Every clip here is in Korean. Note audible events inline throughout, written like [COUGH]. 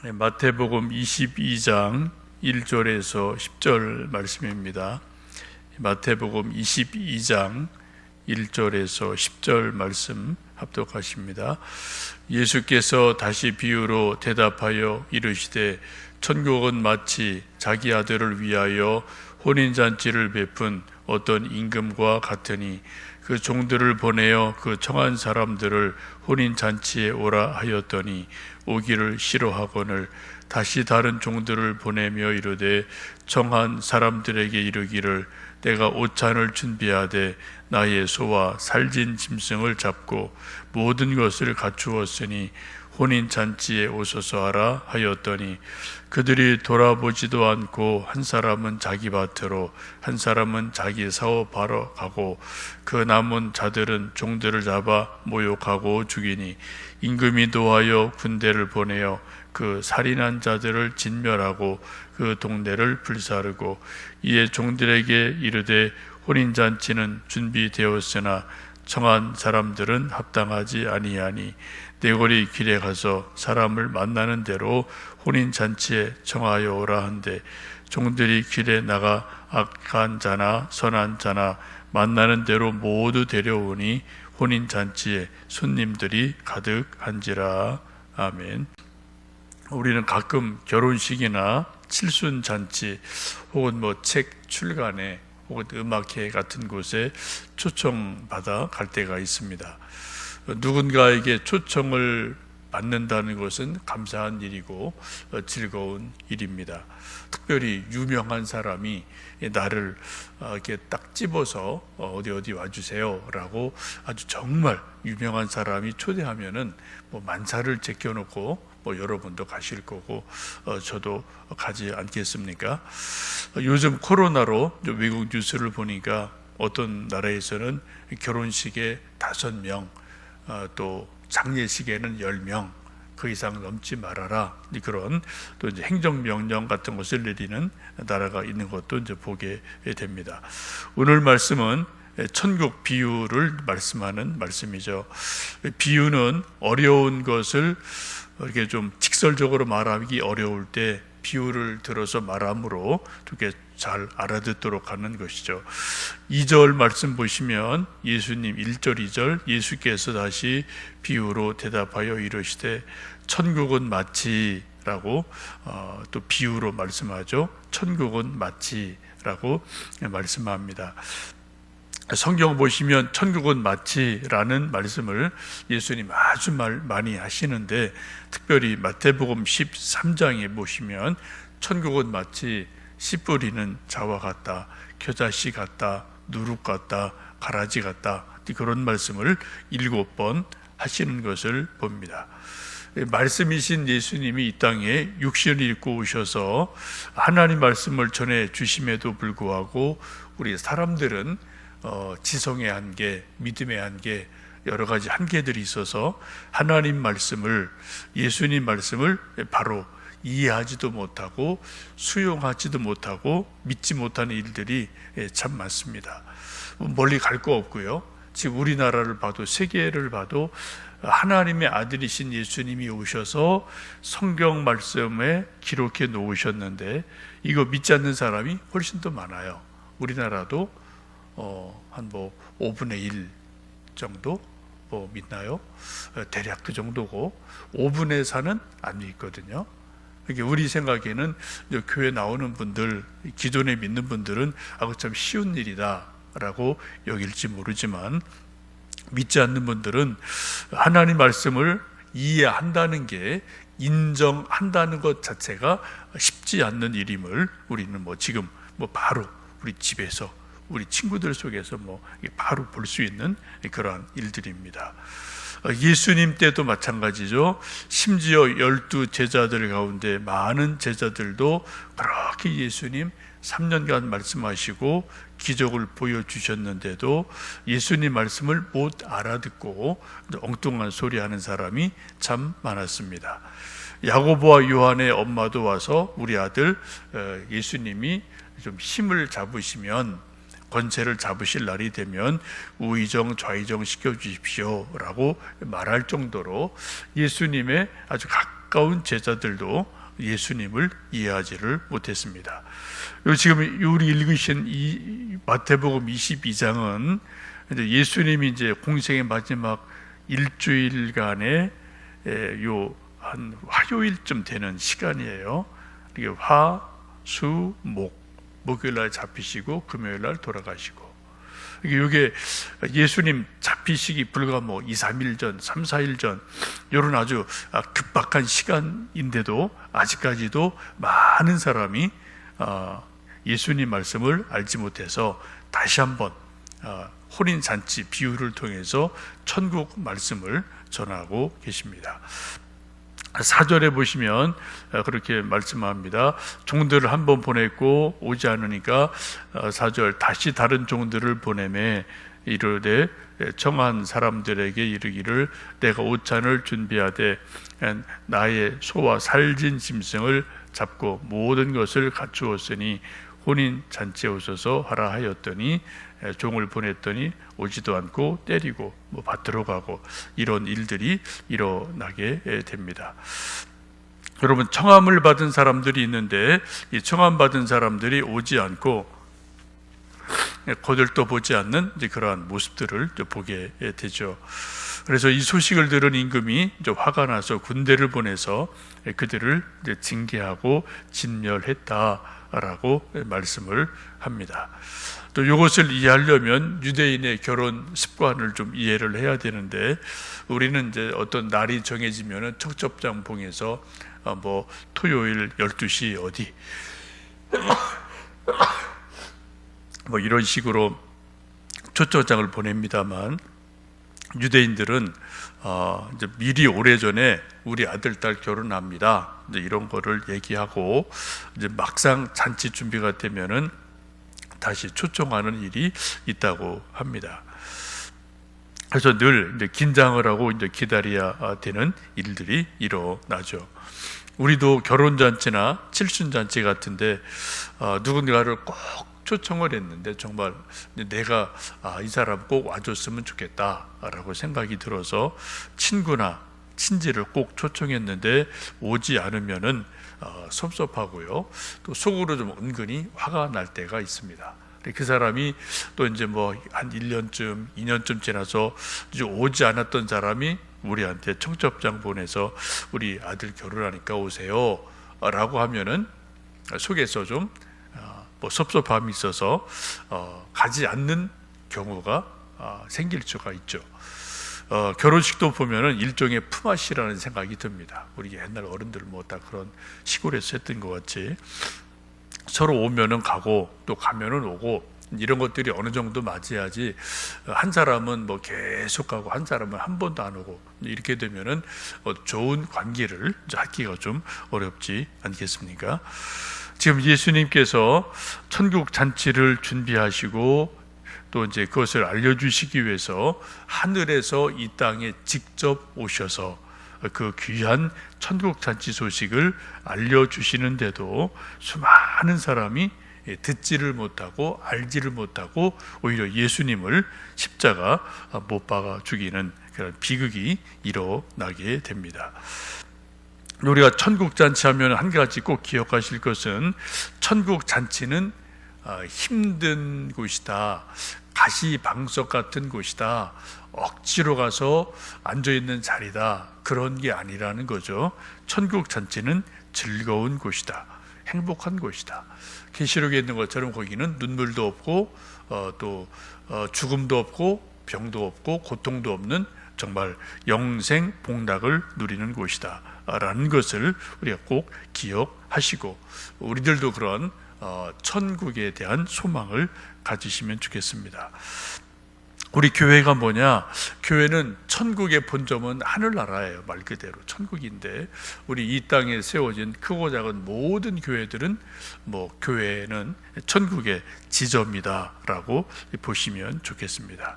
네, 마태복음 22장 1절에서 10절 말씀입니다. 마태복음 22장 1절에서 10절 말씀 합독하십니다. 예수께서 다시 비유로 대답하여 이르시되 천국은 마치 자기 아들을 위하여 혼인잔치를 베푼 어떤 임금과 같으니 그 종들을 보내어 그 청한 사람들을 혼인 잔치에 오라 하였더니 오기를 싫어하거늘 다시 다른 종들을 보내며 이르되 청한 사람들에게 이르기를 내가 오찬을 준비하되 나의 소와 살진 짐승을 잡고 모든 것을 갖추었으니 혼인 잔치에 오소서 하라 하였더니 그들이 돌아보지도 않고 한 사람은 자기 밭으로 한 사람은 자기 사업 하러 가고 그 남은 자들은 종들을 잡아 모욕하고 죽이니 임금이 노하여 군대를 보내어 그 살인한 자들을 진멸하고 그 동네를 불사르고 이에 종들에게 이르되 혼인 잔치는 준비되었으나 청한 사람들은 합당하지 아니하니 내거리 길에 가서 사람을 만나는 대로 혼인 잔치에 청하여 오라 한데 종들이 길에 나가 악한 자나 선한 자나 만나는 대로 모두 데려오니 혼인 잔치에 손님들이 가득한지라 아멘. 우리는 가끔 결혼식이나 칠순 잔치 혹은 뭐책 혹은 음악회 같은 곳에 초청받아 갈 때가 있습니다. 누군가에게 초청을 받는다는 것은 감사한 일이고 어, 즐거운 일입니다. 특별히 유명한 사람이 나를 어, 이렇게 딱 집어서 어, 어디 어디 와주세요라고 아주 정말 유명한 사람이 초대하면은 뭐 만사를 제껴놓고 뭐 여러분도 가실 거고 저도 가지 않겠습니까? 요즘 코로나로 외국 뉴스를 보니까 어떤 나라에서는 결혼식에 다섯 명 또 장례식에는 10명 그 이상 넘지 말아라 그런 또 이제 행정명령 같은 것을 내리는 나라가 있는 것도 이제 보게 됩니다. 오늘 말씀은 천국 비유를 말씀하는 말씀이죠. 비유는 어려운 것을 이렇게 좀 직설적으로 말하기 어려울 때 비유를 들어서 말함으로 이렇게 잘 알아듣도록 하는 것이죠. 2절 말씀 보시면 예수님 1절 2절 예수께서 다시 비유로 대답하여 이르시되 천국은 마치라고 어, 또 비유로 말씀하죠. 천국은 마치라고 말씀합니다. 성경 보시면 천국은 마치라는 말씀을 예수님 아주 말 많이 하시는데 특별히 마태복음 13장에 보시면 천국은 마치 씨 뿌리는 자와 같다, 겨자씨 같다, 누룩 같다, 가라지 같다 그런 말씀을 일곱 번 하시는 것을 봅니다. 말씀이신 예수님이 이 땅에 육신을 입고 오셔서 하나님 말씀을 전해 주심에도 불구하고 우리 사람들은 어, 지성의 한계, 믿음의 한계, 여러 가지 한계들이 있어서 하나님 말씀을 예수님 말씀을 바로 이해하지도 못하고 수용하지도 못하고 믿지 못하는 일들이 예, 참 많습니다. 멀리 갈 거 없고요. 지금 우리나라를 봐도 세계를 봐도 하나님의 아들이신 예수님이 오셔서 성경 말씀에 기록해 놓으셨는데 이거 믿지 않는 사람이 훨씬 더 많아요. 우리나라도 어, 한뭐 5분의 1 정도 뭐 믿나요? 어, 대략 그 정도고 5분의 4는 안 믿거든요. 이게 우리 생각에는 교회 나오는 분들, 기존에 믿는 분들은 아, 참 쉬운 일이다라고 여길지 모르지만 믿지 않는 분들은 하나님 말씀을 이해한다는 게 인정한다는 것 자체가 쉽지 않는 일임을 우리는 뭐 지금 뭐 바로 우리 집에서 우리 친구들 속에서 뭐 바로 볼 수 있는 그러한 일들입니다. 예수님 때도 마찬가지죠. 심지어 열두 제자들 가운데 많은 제자들도 그렇게 예수님 3년간 말씀하시고 기적을 보여주셨는데도 예수님 말씀을 못 알아듣고 엉뚱한 소리 하는 사람이 참 많았습니다. 야고보와 요한의 엄마도 와서 우리 아들 어, 예수님이 좀 힘을 잡으시면 권세를 잡으실 날이 되면 우의정 좌의정 시켜 주십시오라고 말할 정도로 예수님의 아주 가까운 제자들도 예수님을 이해하지를 못했습니다. 지금 우리 읽으신 이 마태복음 22장은 예수님이 이제 공생의 마지막 일주일간의 요한 화요일쯤 되는 시간이에요. 이게 화, 수, 목 목요일 날 잡히시고 금요일 날 돌아가시고 이게 예수님 잡히시기 불과 뭐 2, 3일 전, 3, 4일 전 이런 아주 급박한 시간인데도 아직까지도 많은 사람이 어, 예수님 말씀을 알지 못해서 다시 한번 어, 혼인 잔치 비유를 통해서 천국 말씀을 전하고 계십니다. 사절에 보시면 어, 그렇게 말씀합니다. 종들을 한 번 보냈고 오지 않으니까 어, 사절 다시 다른 종들을 보내매 이르되 청한 사람들에게 이르기를 내가 오찬을 준비하되 나의 소와 살진 짐승을 잡고 모든 것을 갖추었으니 혼인 잔치에 오셔서 하라 하였더니 종을 보냈더니 오지도 않고 때리고 뭐 밭으로 가고 이런 일들이 일어나게 됩니다. 여러분 청함을 받은 사람들이 있는데 이 청함 받은 사람들이 오지 않고 거들떠 보지 않는 그러한 모습들을 보게 되죠. 그래서 이 소식을 들은 임금이 화가 나서 군대를 보내서 그들을 징계하고 진멸했다라고 말씀을 합니다. 또 이것을 이해하려면 유대인의 결혼 습관을 좀 이해를 해야 되는데 우리는 이제 어떤 날이 정해지면은 척접장 봉에서 어, 뭐 토요일 12시 어디 [COUGHS] 뭐 이런 식으로 초청장을 보냅니다만 유대인들은 어 이제 미리 오래전에 우리 아들 딸 결혼합니다. 이제 이런 거를 얘기하고 이제 막상 잔치 준비가 되면은 다시 초청하는 일이 있다고 합니다. 그래서 늘 긴장을 하고 이제 기다려야 되는 일들이 일어나죠. 우리도 결혼 잔치나 칠순 잔치 같은데 어, 누군가를 꼭 초청을 했는데 정말 내가 아, 이 사람 꼭 와줬으면 좋겠다라고 생각이 들어서 친구나 친지를 꼭 초청했는데 오지 않으면은 어, 섭섭하고요. 또 속으로 좀 은근히 화가 날 때가 있습니다. 그 사람이 또 이제 뭐 한 1년쯤, 2년쯤 지나서 이제 오지 않았던 사람이 우리한테 청첩장 보내서 우리 아들 결혼하니까 오세요. 라고 하면은 속에서 좀 어, 뭐 섭섭함이 있어서 어, 가지 않는 경우가 어, 생길 수가 있죠. 어, 결혼식도 보면은 일종의 품앗이라는 생각이 듭니다. 우리 옛날 어른들 뭐 다 그런 시골에서 했던 것 같이 서로 오면은 가고 또 가면은 오고 이런 것들이 어느 정도 맞아야지 한 사람은 뭐 계속 가고 한 사람은 한 번도 안 오고 이렇게 되면은 어, 좋은 관계를 하기가 좀 어렵지 않겠습니까? 지금 예수님께서 천국 잔치를 준비하시고 또 이제 그것을 알려주시기 위해서 하늘에서 이 땅에 직접 오셔서 그 귀한 천국 잔치 소식을 알려주시는데도 수많은 사람이 듣지를 못하고 알지를 못하고 오히려 예수님을 십자가 못 박아 죽이는 그런 비극이 일어나게 됩니다. 우리가 천국 잔치 하면 한 가지 꼭 기억하실 것은 천국 잔치는 어, 힘든 곳이다. 가시방석 같은 곳이다. 억지로 가서 앉아 있는 자리다. 그런 게 아니라는 거죠. 천국 잔치는 즐거운 곳이다. 행복한 곳이다. 계시록에 있는 것처럼 거기는 눈물도 없고 어, 또 어, 죽음도 없고 병도 없고 고통도 없는 정말 영생 복락을 누리는 곳이다. 라는 것을 우리가 꼭 기억하시고 우리들도 그런 어, 천국에 대한 소망을 가지시면 좋겠습니다. 우리 교회가 뭐냐? 교회는 천국의 본점은 하늘나라예요. 말 그대로 천국인데 우리 이 땅에 세워진 크고 작은 모든 교회들은 뭐 교회는 천국의 지점이다라고 보시면 좋겠습니다.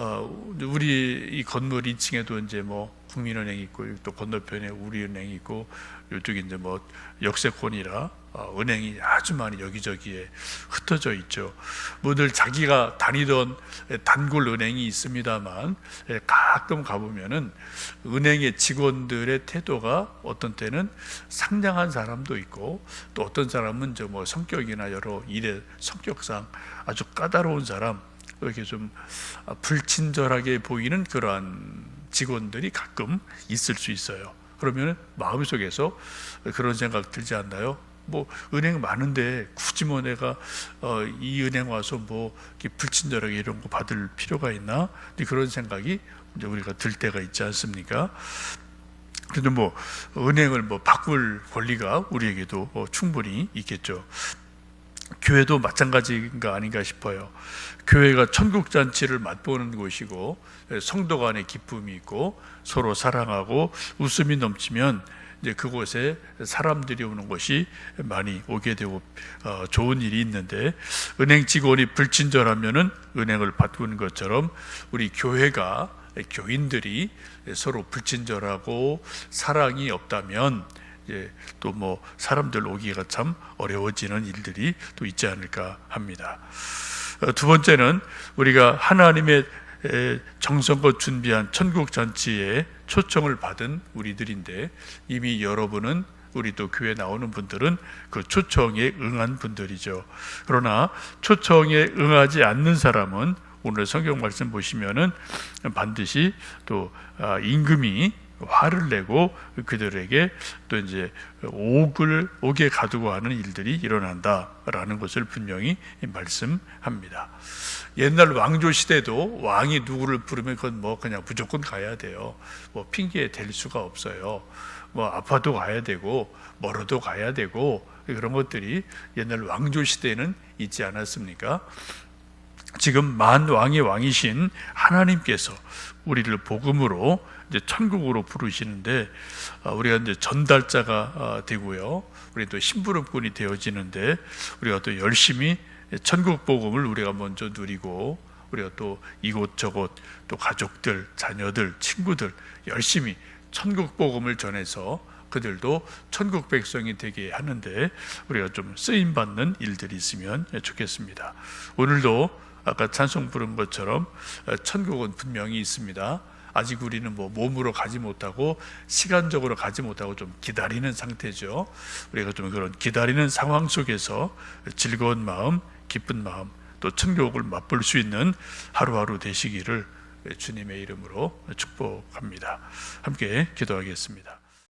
어, 우리 이 건물 2층에도 이제 뭐 국민은행 있고 또 건너편에 우리은행 있고 이쪽에 이제 뭐 역세권이라 어, 은행이 아주 많이 여기저기에 흩어져 있죠. 뭐늘 자기가 다니던 단골 은행이 있습니다만 예, 가끔 가보면은 은행의 직원들의 태도가 어떤 때는 상냥한 사람도 있고 또 어떤 사람은 저 뭐 성격이나 여러 일의 성격상 아주 까다로운 사람 이렇게 좀 아, 불친절하게 보이는 그러한 직원들이 가끔 있을 수 있어요. 그러면 마음속에서 그런 생각 들지 않나요? 뭐 은행 많은데 굳이 뭐 내가 어, 이 은행 와서 뭐 불친절하게 이런 거 받을 필요가 있나? 그런 생각이 이제 우리가 들 때가 있지 않습니까? 그래도 뭐 은행을 뭐 바꿀 권리가 우리에게도 뭐 충분히 있겠죠. 교회도 마찬가지인가 아닌가 싶어요. 교회가 천국 잔치를 맛보는 곳이고 성도 간의 기쁨이 있고 서로 사랑하고 웃음이 넘치면 이제 그곳에 사람들이 오는 것이 많이 오게 되고 어, 좋은 일이 있는데 은행 직원이 불친절하면은 은행을 바꾸는 것처럼 우리 교회가 교인들이 서로 불친절하고 사랑이 없다면 예, 또 뭐 사람들 오기가 참 어려워지는 일들이 또 있지 않을까 합니다. 어, 두 번째는 우리가 하나님의 에, 정성껏 준비한 천국 잔치에 초청을 받은 우리들인데 이미 여러분은 우리 또 교회 나오는 분들은 그 초청에 응한 분들이죠. 그러나 초청에 응하지 않는 사람은 오늘 성경 말씀 보시면은 반드시 또 아, 임금이 화를 내고 그들에게 또 이제 옥을 옥에 가두고 하는 일들이 일어난다라는 것을 분명히 말씀합니다. 옛날 왕조 시대도 왕이 누구를 부르면 그건 뭐 그냥 무조건 가야 돼요. 뭐 핑계 댈 수가 없어요. 뭐 아파도 가야 되고 멀어도 가야 되고 그런 것들이 옛날 왕조 시대에는 있지 않았습니까? 지금 만 왕의 왕이신 하나님께서 우리를 복음으로 이제 천국으로 부르시는데 아, 우리가 이제 전달자가 아, 되고요. 우리 또 심부름꾼이 되어지는데 우리가 또 열심히 천국 복음을 우리가 먼저 누리고 우리가 또 이곳저곳 또 가족들, 자녀들, 친구들 열심히 천국 복음을 전해서 그들도 천국 백성이 되게 하는데 우리가 좀 쓰임 받는 일들이 있으면 좋겠습니다. 오늘도 아까 찬송 부른 것처럼 천국은 분명히 있습니다. 아직 우리는 뭐 몸으로 가지 못하고 시간적으로 가지 못하고 좀 기다리는 상태죠. 우리가 좀 그런 기다리는 상황 속에서 즐거운 마음, 기쁜 마음, 또 천국을 맛볼 수 있는 하루하루 되시기를 주님의 이름으로 축복합니다. 함께 기도하겠습니다.